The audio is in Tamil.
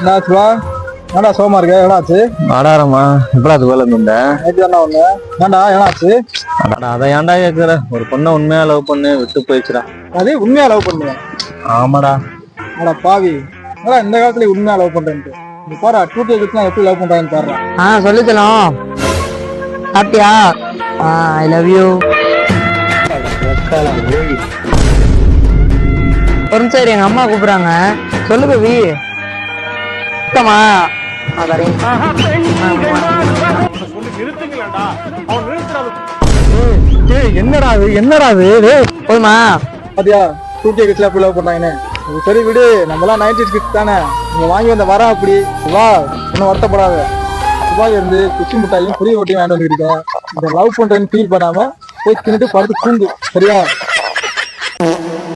என்னாச்சுவா ஏன்டா சோமா இருக்க? என்னாச்சு ஆடாரமா எப்படா அது வேலை இந்த நேற்று என்ன ஒண்ணு ஏன்டா என்னாச்சு அடடா அதை ஏன்டா கேக்குற? ஒரு பொண்ணை உண்மையா லவ் பண்ணு விட்டு போயிடுச்சுடா. அது உண்மையா லவ் பண்ணுவேன். ஆமாடா. அட பாவி? ஏடா இந்த காலத்துல உண்மையா லவ் பண்றேன்ட்டு? நீ பாரு டூ கே கிட்ஸ்லாம் எப்படி லவ் பண்றாங்கன்னு பாரு ஆ சொல்லிக்கலாம் ஆ ஐ லவ் யூ ஒரு நிமிஷம் இரு, எங்க அம்மா கூப்பிடுறாங்க. சொல்லு பேபி. சுத்தமா? என்னடா அது என்னடா அது போதுமா? பாத்தியா டூ கே கிட்ஸ்ல பண்றாங்கன்னு. இது சரி விடு நம்மலாம் நைன்டி கிட்ஸ் தானே. நீங்க வாங்கி வந்த வர அப்படி. வா இன்னும் வருத்தப்படாத. துபாய் இருந்து குச்சி மிட்டாயும் புரிய ஒட்டியும் வாங்கிட்டு வந்துருக்கேன். இந்த லவ் பண்றேன்னு ஃபீல் பண்ணாம போய் தின்னுட்டு படுத்து தூங்கு. சரியா?